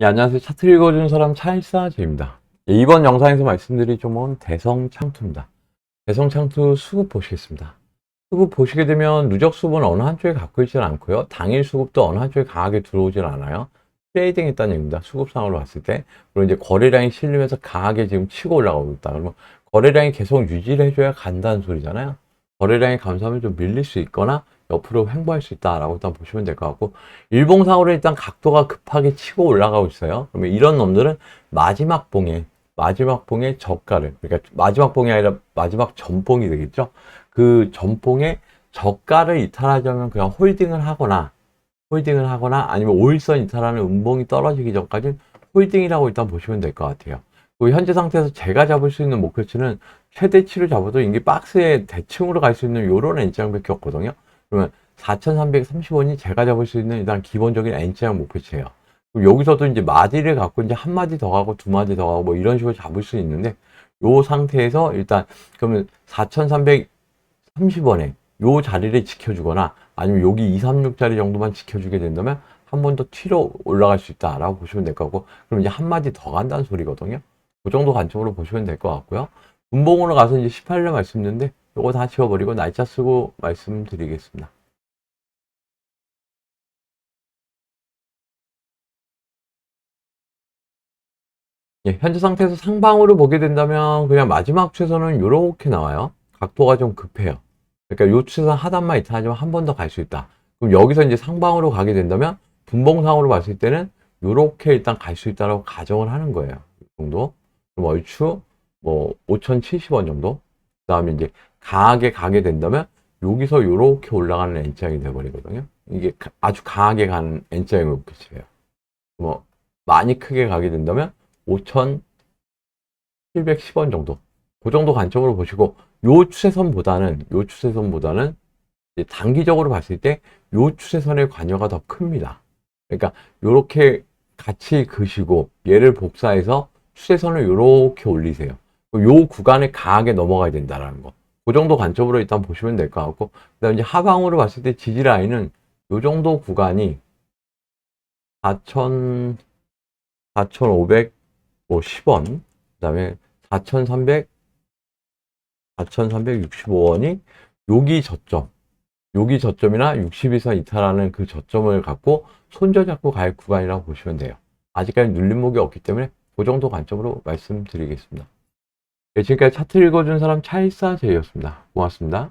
예, 안녕하세요. 차트 읽어주는 사람 차일사제입니다. 예, 이번 영상에서 말씀드릴 종목은 대성창투입니다. 대성창투 수급 보시겠습니다. 수급 보시게 되면 누적 수급은 어느 한쪽에 갖고 있지는 않고요. 당일 수급도 어느 한쪽에 강하게 들어오질 않아요. 트레이딩 했다는 얘기입니다. 수급상으로 봤을 때. 그리고 이제 거래량이 실리면서 강하게 지금 치고 올라가고 있다. 그러면 거래량이 계속 유지를 해줘야 간다는 소리잖아요. 거래량이 감소하면 좀 밀릴 수 있거나 옆으로 횡보할 수 있다라고 일단 보시면 될 것 같고 일봉상으로 일단 각도가 급하게 치고 올라가고 있어요. 그러면 이런 놈들은 마지막 봉에 마지막 봉의 저가를 그러니까 마지막 봉이 아니라 마지막 전봉이 되겠죠. 그 전봉의 저가를 이탈하자면 그냥 홀딩을 하거나 홀딩을 하거나 아니면 5일선 이탈하는 음봉이 떨어지기 전까지 홀딩이라고 일단 보시면 될 것 같아요. 그 현재 상태에서 제가 잡을 수 있는 목표치는 최대치를 잡아도 이게 박스에 대칭으로 갈 수 있는 요런 N장밖에 없거든요. 그러면 4,330원이 제가 잡을 수 있는 일단 기본적인 N장 목표치예요. 여기서도 이제 마디를 갖고 이제 한 마디 더 가고 두 마디 더 가고 뭐 이런 식으로 잡을 수 있는데 요 상태에서 일단 그러면 4,330원에 요 자리를 지켜주거나 아니면 여기 2, 3, 6 자리 정도만 지켜주게 된다면 한 번 더 튀로 올라갈 수 있다라고 보시면 될 거고 그럼 이제 한 마디 더 간다는 소리거든요. 그 정도 관점으로 보시면 될 것 같고요. 분봉으로 가서 이제 18일 말씀드렸는데 요거 다 지워버리고 날짜 쓰고 말씀드리겠습니다. 예, 현재 상태에서 상방으로 보게 된다면 그냥 마지막 추세선은 이렇게 나와요. 각도가 좀 급해요. 그러니까 요 추세선 하단만 이탈하지만 한 번 더 갈 수 있다. 그럼 여기서 이제 상방으로 가게 된다면 분봉상으로 봤을 때는 이렇게 일단 갈 수 있다라고 가정을 하는 거예요. 이 정도. 그럼 얼추 뭐 5,070원 정도. 그 다음에 이제 강하게 가게 된다면 여기서 이렇게 올라가는 N장이 돼버리거든요. 이게 가- 아주 강하게 가는 N장의 목표치예요. 뭐 많이 크게 가게 된다면 5,710원 정도. 그 정도 관점으로 보시고 요 추세선보다는 요 추세선보다는 이제 단기적으로 봤을 때 요 추세선의 관여가 더 큽니다. 그러니까 요렇게 같이 그시고 얘를 복사해서 추세선을 요렇게 올리세요. 요 구간에 강하게 넘어가야 된다라는 거. 그 정도 관점으로 일단 보시면 될 것 같고 그다음에 이제 하방으로 봤을 때 지지 라인은 요 정도 구간이 4,000 4,510원, 그다음에 4,300 4,365원이 여기 저점, 여기 저점이나 60에서 이탈하는 그 저점을 갖고 손저잡고 갈 구간이라고 보시면 돼요. 아직까지 눌림목이 없기 때문에 그 정도 관점으로 말씀드리겠습니다. 네, 지금까지 차트 읽어준 사람 차일사 제이였습니다. 고맙습니다.